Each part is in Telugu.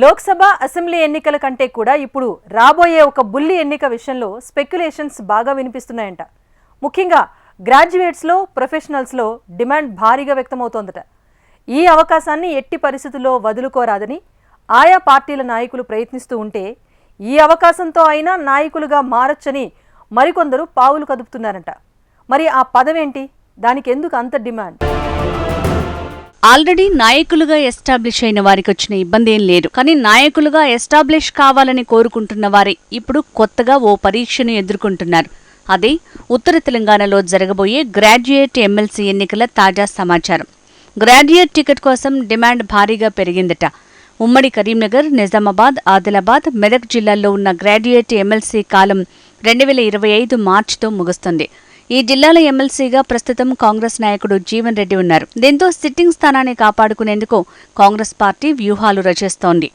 లోక్సభ అసెంబ్లీ ఎన్నికల కంటే కూడా ఇప్పుడు రాబోయే ఒక బుల్లి ఎన్నిక విషయంలో స్పెక్యులేషన్స్ బాగా వినిపిస్తున్నాయంట. ముఖ్యంగా గ్రాడ్యుయేట్స్లో ప్రొఫెషనల్స్లో డిమాండ్ భారీగా వ్యక్తమవుతోందట. ఈ అవకాశాన్ని ఎట్టి పరిస్థితుల్లో వదులుకోరాదని ఆయా పార్టీల నాయకులు ప్రయత్నిస్తూ ఉంటే ఈ అవకాశంతో అయినా నాయకులుగా మారొచ్చని మరికొందరు పావులు కదుపుతున్నారంట. మరి ఆ పదవేంటి దానికి ఎందుకు అంత డిమాండ్? ఆల్రెడీ నాయకులుగా ఎస్టాబ్లిష్ అయిన వారికి వచ్చిన ఇబ్బంది ఏం లేదు. కానీ నాయకులుగా ఎస్టాబ్లిష్ కావాలని కోరుకుంటున్న వారే ఇప్పుడు కొత్తగా ఓ పరీక్షను ఎదుర్కొంటున్నారు. అదే ఉత్తర తెలంగాణలో జరగబోయే గ్రాడ్యుయేట్ ఎమ్మెల్సీ ఎన్నికల తాజా సమాచారం. గ్రాడ్యుయేట్ టికెట్ కోసం డిమాండ్ భారీగా పెరిగిందట. ఉమ్మడి కరీంనగర్ నిజామాబాద్ ఆదిలాబాద్ మెదక్ జిల్లాల్లో ఉన్న గ్రాడ్యుయేట్ ఎమ్మెల్సీ కాలం రెండు వేల ఇరవై ఐదు మార్చితో ముగుస్తుంది. ఈ జిల్లాల ఎమ్మెల్సీగా ప్రస్తుతం కాంగ్రెస్ నాయకుడు జీవన్ రెడ్డి ఉన్నారు. దీంతో సిట్టింగ్ స్థానాన్ని కాపాడుకునేందుకు కాంగ్రెస్ పార్టీ వ్యూహాలు రచిస్తోంది.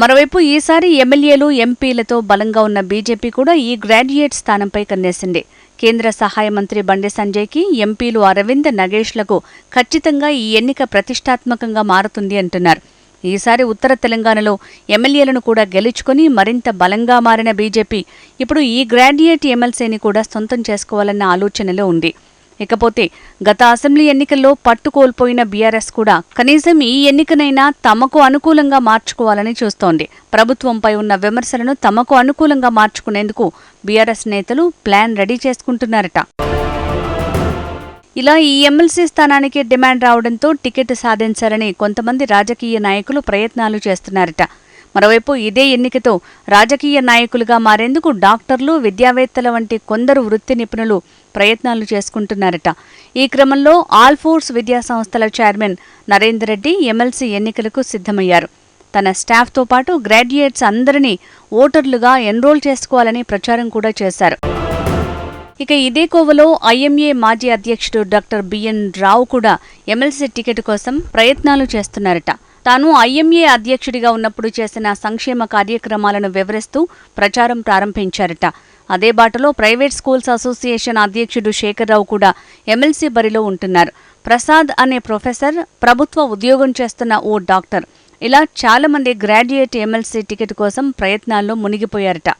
మరోవైపు ఈసారి ఎమ్మెల్యేలు ఎంపీలతో బలంగా ఉన్న బీజేపీ కూడా ఈ గ్రాడ్యుయేట్ స్థానంపై కన్నేసింది. కేంద్ర సహాయ మంత్రి బండి సంజయ్కి ఎంపీలు అరవింద్ నగేష్లకు ఖచ్చితంగా ఈ ఎన్నిక ప్రతిష్టాత్మకంగా మారుతుంది అంటున్నారు. ఈసారి ఉత్తర తెలంగాణలో ఎమ్మెల్యేలను కూడా గెలుచుకుని మరింత బలంగా మారిన బీజేపీ ఇప్పుడు ఈ గ్రాడ్యుయేట్ ఎమ్మెల్సీని కూడా సొంతం చేసుకోవాలన్న ఆలోచనలో ఉంది. ఇకపోతే గత అసెంబ్లీ ఎన్నికల్లో పట్టు కోల్పోయిన బీఆర్ఎస్ కూడా కనీసం ఈ ఎన్నికనైనా తమకు అనుకూలంగా మార్చుకోవాలని చూస్తోంది. ప్రభుత్వంపై ఉన్న విమర్శలను తమకు అనుకూలంగా మార్చుకునేందుకు బీఆర్ఎస్ నేతలు ప్లాన్ రెడీ చేసుకుంటున్నారట. ఇలా ఈ ఎమ్మెల్సీ స్థానానికి డిమాండ్ రావడంతో టికెట్ సాధించాలని కొంతమంది రాజకీయ నాయకులు ప్రయత్నాలు చేస్తున్నారట. మరోవైపు ఇదే ఎన్నికతో రాజకీయ నాయకులుగా మారేందుకు డాక్టర్లు విద్యావేత్తల వంటి కొందరు వృత్తి నిపుణులు ప్రయత్నాలు చేసుకుంటున్నారట. ఈ క్రమంలో ఆల్ ఫోర్స్ విద్యా సంస్థల చైర్మన్ నరేందర్ రెడ్డి ఎమ్మెల్సీ ఎన్నికలకు సిద్ధమయ్యారు. తన స్టాఫ్తో పాటు గ్రాడ్యుయేట్స్ అందరినీ ఓటర్లుగా ఎన్రోల్ చేసుకోవాలని ప్రచారం కూడా చేశారు. ఇక ఇదే కోవలో ఐఎంఏ మాజీ అధ్యక్షుడు డాక్టర్ బిఎన్ రావు కూడా ఎమ్మెల్సీ టికెట్ కోసం ప్రయత్నాలు చేస్తున్నారట. తాను ఐఎంఏ అధ్యక్షుడిగా ఉన్నప్పుడు చేసిన సంక్షేమ కార్యక్రమాలను వివరిస్తూ ప్రచారం ప్రారంభించారట. అదే బాటలో ప్రైవేట్ స్కూల్స్ అసోసియేషన్ అధ్యక్షుడు శేఖర్రావు కూడా ఎమ్మెల్సీ బరిలో ఉంటున్నారు. ప్రసాద్ అనే ప్రొఫెసర్ ప్రభుత్వ ఉద్యోగం చేస్తున్న ఓ డాక్టర్. ఇలా చాలామంది గ్రాడ్యుయేట్ ఎమ్మెల్సీ టికెట్ కోసం ప్రయత్నాల్లో మునిగిపోయారట.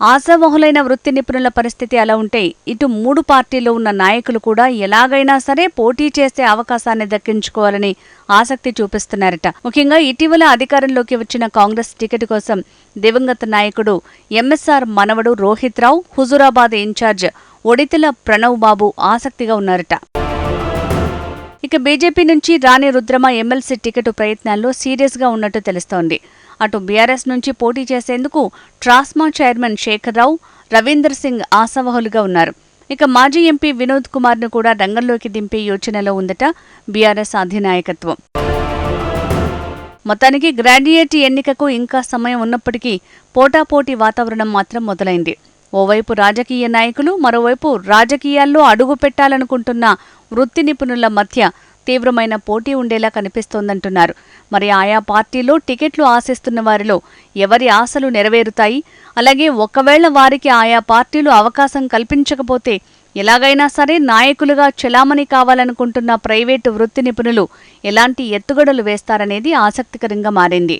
ఆశావహులైన వృత్తి నిపుణుల పరిస్థితి అలా ఉంటే ఇటు మూడు పార్టీలు ఉన్న నాయకులు కూడా ఎలాగైనా సరే పోటీ చేసే అవకాశాన్ని దక్కించుకోవాలని ఆసక్తి చూపిస్తున్నారట. ముఖ్యంగా ఇటీవల అధికారంలోకి వచ్చిన కాంగ్రెస్ టికెట్ కోసం దివంగత నాయకుడు ఎంఎస్ఆర్ మనవడు రోహిత్ రావు హుజూరాబాద్ ఇన్ఛార్జ్ ఒడితెల ప్రణవ్ బాబు ఆసక్తిగా ఉన్నారట. ఇక బీజేపీ నుంచి రాణి రుద్రమ ఎమ్మెల్సీ టికెట్ ప్రయత్నాల్లో సీరియస్గా ఉన్నట్టు తెలుస్తోంది. అటు బీఆర్ఎస్ నుంచి పోటీ చేసేందుకు ట్రాస్మా చైర్మన్ శేఖర్రావు రవీందర్ సింగ్ ఆశావహులుగా ఉన్నారు. ఇక మాజీ ఎంపీ వినోద్ కుమార్ను కూడా రంగంలోకి దింపే యోచనలో ఉందట బీఆర్ఎస్ అధినాయకత్వం. మొత్తానికి గ్రాడ్యుయేట్ ఎన్నికకు ఇంకా సమయం ఉన్నప్పటికీ పోటాపోటీ వాతావరణం మాత్రం మొదలైంది. ఓవైపు రాజకీయ నాయకులు మరోవైపు రాజకీయాల్లో అడుగు పెట్టాలనుకుంటున్న వృత్తి నిపుణుల మధ్య తీవ్రమైన పోటీ ఉండేలా కనిపిస్తోందంటున్నారు. మరి ఆయా పార్టీలో టికెట్లు ఆశిస్తున్న వారిలో ఎవరి ఆశలు నెరవేరుతాయి? అలాగే ఒకవేళ వారికి ఆయా పార్టీలు అవకాశం కల్పించకపోతే ఎలాగైనా సరే నాయకులుగా చెలామణి కావాలనుకుంటున్న ప్రైవేటు వృత్తి నిపుణులు ఎలాంటి ఎత్తుగడలు వేస్తారనేది ఆసక్తికరంగా మారింది.